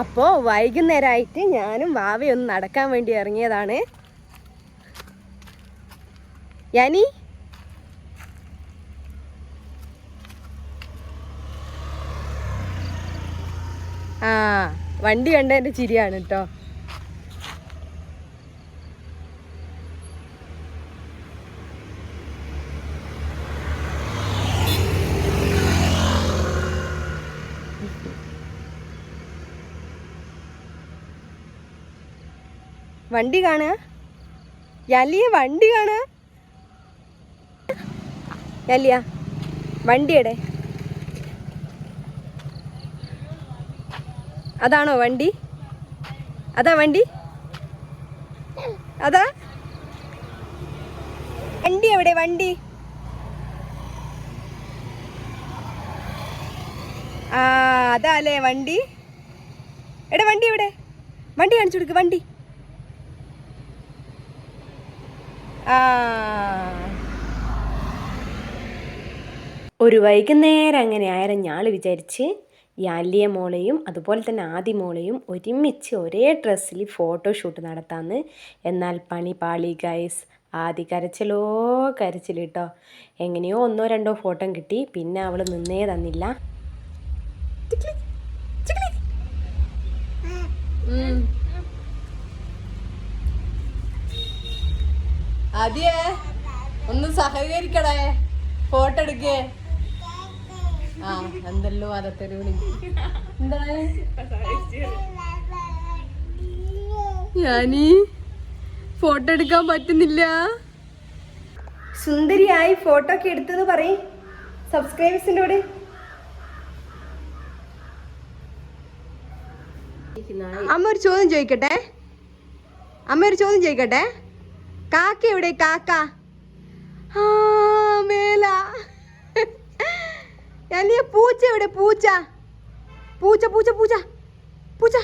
അപ്പോൾ വൈകുന്നേരമായിട്ട് ഞാനും വാവയൊന്ന് നടക്കാൻ വേണ്ടി ഇറങ്ങിയതാണ്. യാനി? ആ വണ്ടി കണ്ടതിന്റെ ചിരിയാണ് കേട്ടോ വണ്ടി കാണുക? യലിയ വണ്ടി കാണുക? യലിയ വണ്ടിയുടെ അതാണോ വണ്ടി? അതാ വണ്ടി? അതാ? വണ്ടി എവിടെ? വണ്ടി? ആ അതാ അല്ലേ വണ്ടി? എടാ വണ്ടി എവിടെ? വണ്ടി കാണിച്ചു കൊടുക്ക് വണ്ടി ആ ഒരു വൈകുന്നേരം അങ്ങനെ ആയിരം ഞാൾ വിചാരിച്ച് യാലിയ മോളെയും അതുപോലെ തന്നെ ആദി മോളെയും ഒരുമിച്ച് ഒരേ ഡ്രസ്സിൽ ഫോട്ടോഷൂട്ട് നടത്താമെന്ന് എന്നാൽ പണി പാളി ഗൈസ് ആദി കരച്ചിലോ കരച്ചിൽ കേട്ടോ എങ്ങനെയോ ഒന്നോ രണ്ടോ ഫോട്ടോ കിട്ടി. പിന്നെ അവൾ നിന്നേ തന്നില്ല. ഉം. ആദ്യേ ഒന്ന് സഹകരിക്കടേ. ഫോട്ടോ എടുക്കേ. ആ എന്തല്ലോ അതൊരു വിളി എന്താണ്? ഞാനീ ഫോട്ടോ എടുക്കാൻ പറ്റുന്നില്ല. സുന്ദരിയായി ഫോട്ടോ ഒക്കെ എടുത്തെന്ന് പറയും. സബ്സ്ക്രൈബേഴ്സിന്റെ കൂടെ. അമ്മ ഒരു ചോദ്യം ചോദിക്കട്ടെ? അമ്മ ഒരു ചോദ്യം ചോദിക്കട്ടെ? കാക്ക എവിടെ? കാക്ക. ആ മേല. അല്ലേ പൂച്ച എവിടെ? പൂച്ച. പൂച്ച പൂച്ച പൂച്ച. പൂച്ച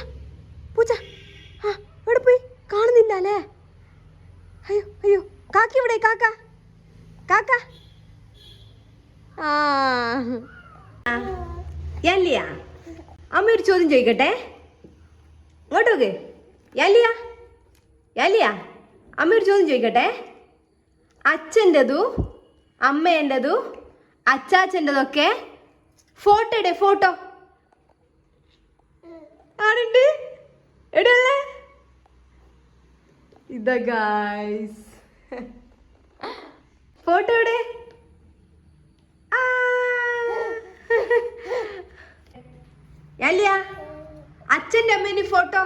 പൂച്ച. ആ എവിടെ പോയി? കാണുന്നില്ല അല്ലേ? അയ്യോ അയ്യോ. കാക്ക എവിടെ? കാക്ക. കാക്ക. ആ. യല്ലിയ അമ്മ ഒരു ചോദ്യം ചോദിക്കട്ടെ? ഇങ്ങോട്ട് നോക്ക്. യല്ലിയ യാലിയ അമ്മ ഒരു ചോദ്യം ചോദിക്കട്ടെ? അച്ഛന്റെതു അമ്മേന്റെതു അച്ചാച്ചന്റെതൊക്കെ ഫോട്ടോ ഇടേ ഫോട്ടോ. ആരുണ്ട് എടല്ലേ ഇതാ ഗായ്സ് ഫോട്ടോ എവിടെ ആ. യാലിയ അച്ഛന്റെ അമ്മേന്റെ ഫോട്ടോ.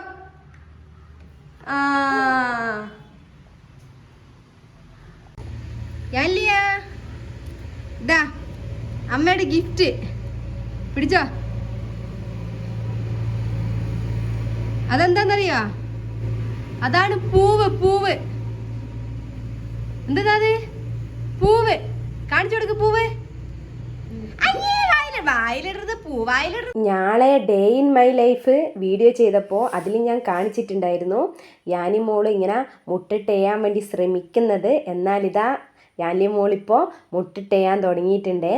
ആ യാലിയ ഇതാ അമ്മയുടെ ഗിഫ്റ്റ്. പിടിച്ചോ. അതെന്താന്നറിയോ? അതാണ് പൂവ് പൂവ്. എന്താ അത് പൂവ്. കാണിച്ചു കൊടുക്ക് പൂവ്. ഞാളെ day in my life video ചെയ്തപ്പോൾ അതിൽ ഞാൻ കാണിച്ചിട്ടുണ്ടായിരുന്നു. ഞാനി മോൾ ഇങ്ങനെ മുട്ടിട്ടെയ്യാൻ വേണ്ടി ശ്രമിക്കുന്നത്. എന്നാൽ ഇതാ ഞാനി മോളിപ്പോൾ മുട്ടിട്ടെയ്യാൻ തുടങ്ങിയിട്ടുണ്ട്.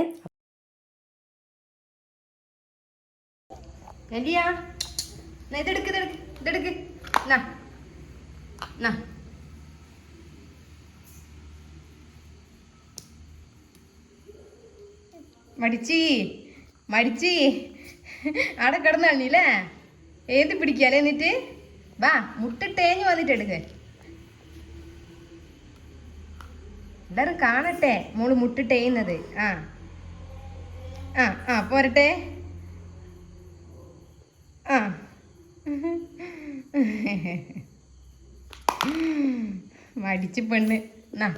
എന്തിയാ ഇതെടുക്ക് ഇതെടുക്ക് ഇതെടുക്ക് നാ നാ. മടിച്ചി മടിച്ചി. അവിടെ കിടന്നല്ലേ ഏത് പിടിക്കാല്ലേ എന്നിട്ട്? വാ മുട്ടിട്ടേഞ്ഞ് വന്നിട്ട് എടുക്ക്. എല്ലാവരും കാണട്ടെ മോൾ മുട്ടിട്ടേയുന്നത്. ആ. ആ ആ പോരട്ടെ. മടിച്ച് പെണ്ണ്. എന്നാ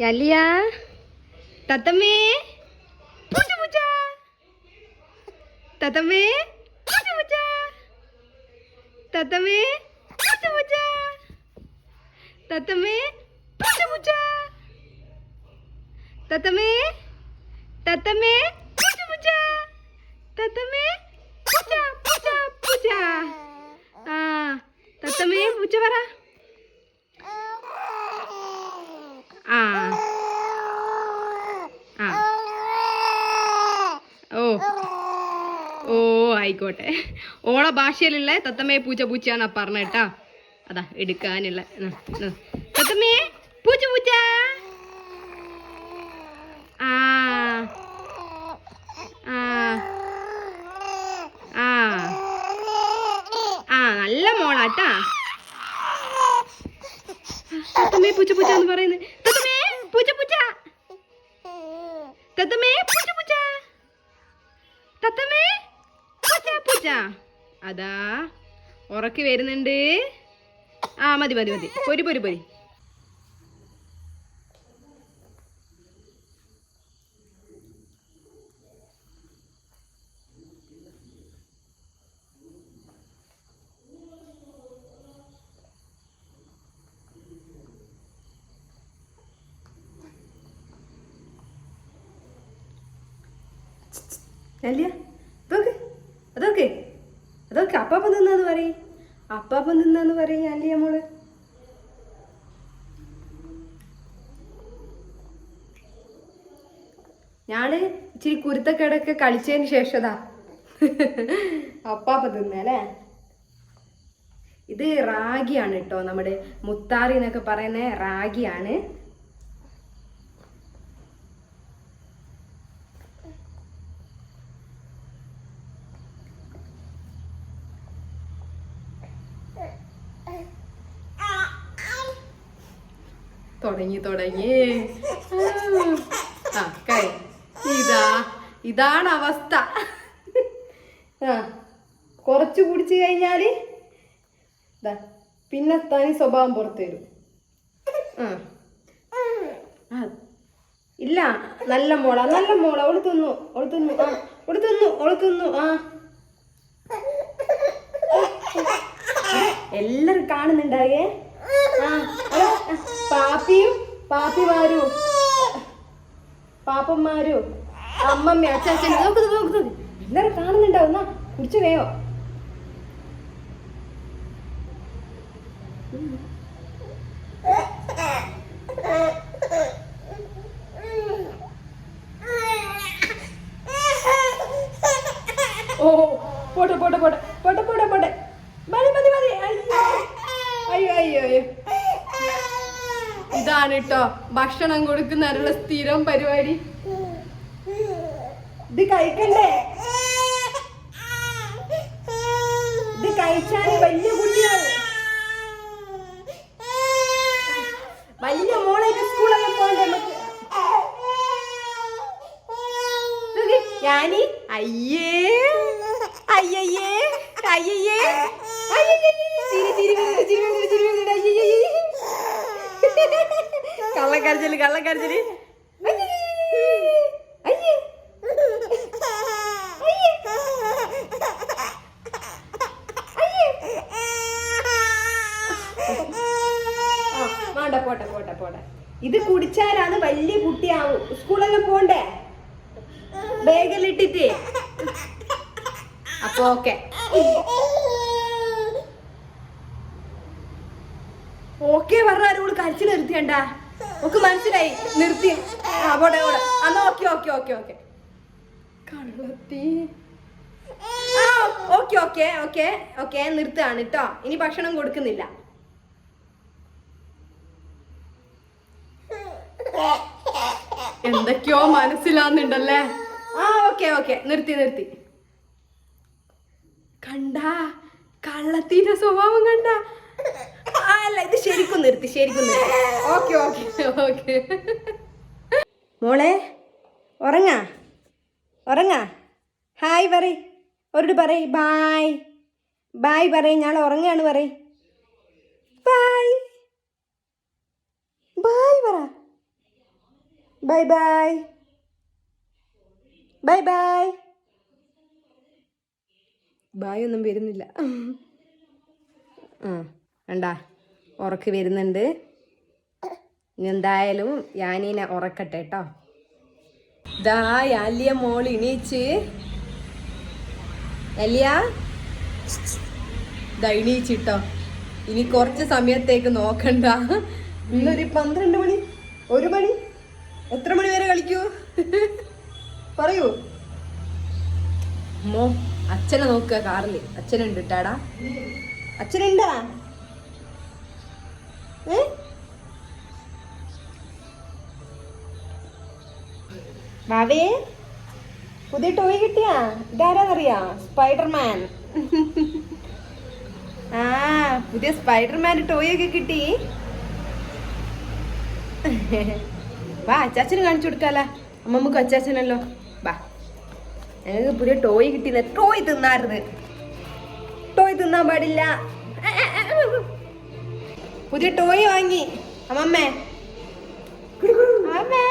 യലിയ. തത്തമ്മേ. പൂച്ച തത്തമ്മേ. തത്തമ്മേ. തത്തമ്മേ. തത്തമേ തത്തമേ പൂച്ച പൂച്ച തത്തമ്മേ പൂച്ച പൂച്ച പൂച്ച ആ തത്തമ്മേ പൂച്ച പറ. ആ. ഓ. ഓ ആയിക്കോട്ടെ. ഓള ഭാഷയിലുള്ള തത്തമ്മേ പൂച്ച പൂച്ചയാണ് എന്നാ പറഞ്ഞ കേട്ടാ. അതാ എടുക്കാനുള്ള തത്തമ്മേ പൂച്ച പൂച്ച ആ. ആ. ആ. ആ നല്ല മോളാട്ടാ തത്തമ്മേ പൂച്ച പൂച്ച എന്ന് പറയുന്നത്. പൂച്ച പൂച്ച. പൂച്ച പൂച്ച. പൂച്ച പൂച്ച. അതാ ഉറക്കി വരുന്നുണ്ട്. ആ മതി മതി മതി. പൊരി പൊരി പൊരി. അല്ല അതൊക്കെ അതൊക്കെ അതൊക്കെ അപ്പാപ്പ തിന്നാന്ന് പറയും. അപ്പാപ്പ തിന്നാന്ന് പറയും അല്ലേ നമ്മൾ ഞാൻ ഇച്ചിരി കുരുത്തക്കേടൊക്കെ കളിച്ചതിന് ശേഷതാ അപ്പാപ്പ തിന്നല്ലേ ഇത് റാഗിയാണ് കേട്ടോ നമ്മുടെ മുത്താറി എന്നൊക്കെ പറയുന്ന റാഗിയാണ്. തുടങ്ങി തുടങ്ങി. ആ കൈ. ഇതാ ഇതാണ് അവസ്ഥ. ആ കുറച്ച് കുടിച്ചു കഴിഞ്ഞാൽ പിന്നെ തനി സ്വഭാവം പുറത്തു വരും. ആ. ഇല്ല നല്ല മോള നല്ല മോള അവൾ തിന്നു അവൾ തിന്നു ആ അവൾ തിന്നു അവൾ തിന്നു ആ. എല്ലാരും കാണുന്നുണ്ടാകേ പാപ്പിയും പാപ്പിമാരും. പാപ്പന്മാരും അമ്മമ്മ അച്ഛൻ നോക്കുന്നത് നോക്കുന്നത് നോക്ക് നോക്ക്. എല്ലാരും കാണുന്നുണ്ടാവും. എന്നാ കുടിച്ചു വേയോ ഓ പോട്ടെ പോട്ടെ പോട്ടെ പോട്ടെ പോട്ടെ പോട്ടെ മതി മതി മതി അയ്യോ അയ്യോ അയ്യോ അയ്യോ ഇതാണ് കേട്ടോ ഭക്ഷണം കൊടുക്കുന്നതിനുള്ള സ്ഥിരം പരിപാടി. ഇത് കഴിക്കണ്ടേ? ഇത് കഴിച്ചാൽ വലിയ കുട്ടിയാണ്. വലിയ മോളെ സ്കൂളൊക്കെ പോകണ്ടേ നമുക്ക്? ഞാനി അയ്യേ അയ്യേ അയ്യേ അയ്യേ വന്നിട്ട് ചിരി വന്നിട്ട് ചിരി വന്നിട്ട് അയ്യയ്യേ കള്ളക്കരച്ചിൽ കള്ളക്കരച്ചിൽ. വേണ്ട പോട്ടെ പോട്ടെ പോട്ടെ. ഇത് കുടിച്ചാലാണ് വലിയ കുട്ടിയാവും. സ്കൂളെല്ലാം പോണ്ടേ? ബാഗിലിട്ടിട്ട്. അപ്പൊ ഓക്കെ ഓക്കെ പറഞ്ഞാലും ഓൾ കരച്ചിൽ നിർത്തിയണ്ട. ഓക്ക് മനസ്സിലായി. നിർത്തി. ആ എന്നാ ഓക്കെ ഓക്കെ ഓക്കെ ഓക്കെ. കള്ളത്തി. ഓക്കെ ഓക്കെ ഓക്കെ ഓക്കെ നിർത്തുകയാണ് കേട്ടോ ഇനി ഭക്ഷണം കൊടുക്കുന്നില്ല. എന്തൊക്കെയോ മനസ്സിലാവുന്നുണ്ടല്ലേ? ആ ഓക്കെ ഓക്കെ. നിർത്തി നിർത്തി. കണ്ട? കള്ളത്തിന്റെ സ്വഭാവം കണ്ട? ശരിക്കും നിർത്തി ശരിക്കും നിർത്തി ഓക്കെ ഓക്കെ ഓക്കെ. മോളെ ഉറങ്ങാ? ഉറങ്ങാ? ഹായ് പറ ഒരു പറയ് ബായ്. ബായ് പറയ് ഞാൻ ഉറങ്ങാണ് പറയ്. ബായ്. ബായ് പറ. Bye bye bye bye bye. ഒന്നും വരുന്നില്ല. ആ വേണ്ട. ഉറക്ക് വരുന്നുണ്ട്. ഇനി എന്തായാലും യാനീനെ ഉറക്കട്ടെ കേട്ടോ ദാ യാലിയ മോൾ ഇണീച്ച് യലിയ? ദാ ഇണീച്ചിട്ടോ ഇനി കുറച്ച് സമയത്തേക്ക് നോക്കണ്ട. ഇന്നൊരു പന്ത്രണ്ട് മണി ഒരു മണി എത്ര മണി വരെ കളിക്കൂ? പറയൂ. മോ അച്ഛനെ നോക്കുക കാറിൽ അച്ഛനുണ്ട് ഇട്ടാടാ അച്ഛനുണ്ടാ? വാവേ പുതിയ ടോയ് കിട്ടിയാ? ഇതാരാന്നറിയാ? സ്പൈഡർമാൻ. ആ പുതിയ സ്പൈഡർമാൻ ടോയ് ഒക്കെ കിട്ടി. വാ അച്ചാച്ചന് കാണിച്ചു കൊടുക്കാല. അമ്മമ്മക്ക് അച്ചാച്ചനല്ലോ. വാ. ഞങ്ങൾക്ക് പുതിയ ടോയ് കിട്ടിയില്ല. ടോയ് തിന്നാറുത് ടോയ് തിന്നാൻ പാടില്ല. പുതിയ ടോയ് വാങ്ങി. അമ്മമ്മേ. അമ്മേ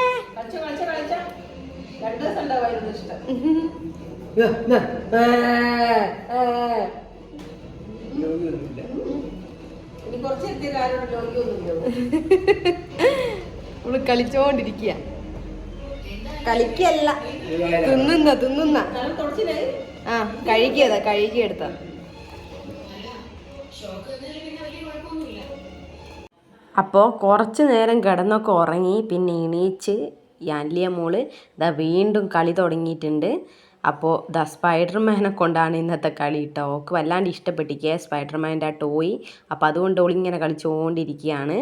നമ്മൾ കളിച്ചോണ്ടിരിക്കുക കളിക്കല്ല. തിന്നുന്ന തിന്നുന്ന. ആ കഴുകിയതാ കഴുകിയെടുത്ത അപ്പോൾ കുറച്ച് നേരം കിടന്നൊക്കെ ഉറങ്ങി പിന്നെ എണീച്ച് അല്ലിയ മോൾ ഇതാ വീണ്ടും കളി തുടങ്ങിയിട്ടുണ്ട്. അപ്പോൾ ദ സ്പൈഡർമാനെ കൊണ്ടാണ് ഇന്നത്തെ കളി കേട്ടോ ഓക്ക് വല്ലാണ്ട് ഇഷ്ടപ്പെട്ടിരിക്കുക സ്പൈഡർമാന്റെ ആ ടോയ്. അപ്പോൾ അതുകൊണ്ട് ഓളിങ്ങനെ കളിച്ചുകൊണ്ടിരിക്കുകയാണ്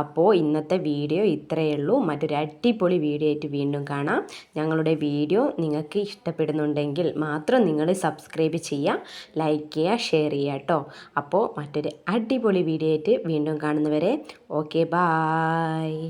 അപ്പോൾ ഇന്നത്തെ വീഡിയോ ഇത്രയേ ഉള്ളൂ. മറ്റൊരു അടിപൊളി വീഡിയോ ആയിട്ട് വീണ്ടും കാണാം. ഞങ്ങളുടെ വീഡിയോ നിങ്ങൾക്ക് ഇഷ്ടപ്പെടുന്നുണ്ടെങ്കിൽ മാത്രം നിങ്ങൾ സബ്സ്ക്രൈബ് ചെയ്യുക ലൈക്ക് ചെയ്യുക ഷെയർ ചെയ്യുക കേട്ടോ അപ്പോൾ മറ്റൊരു അടിപൊളി വീഡിയോ ആയിട്ട് വീണ്ടും കാണുന്നവരെ ഓക്കെ ബായ്.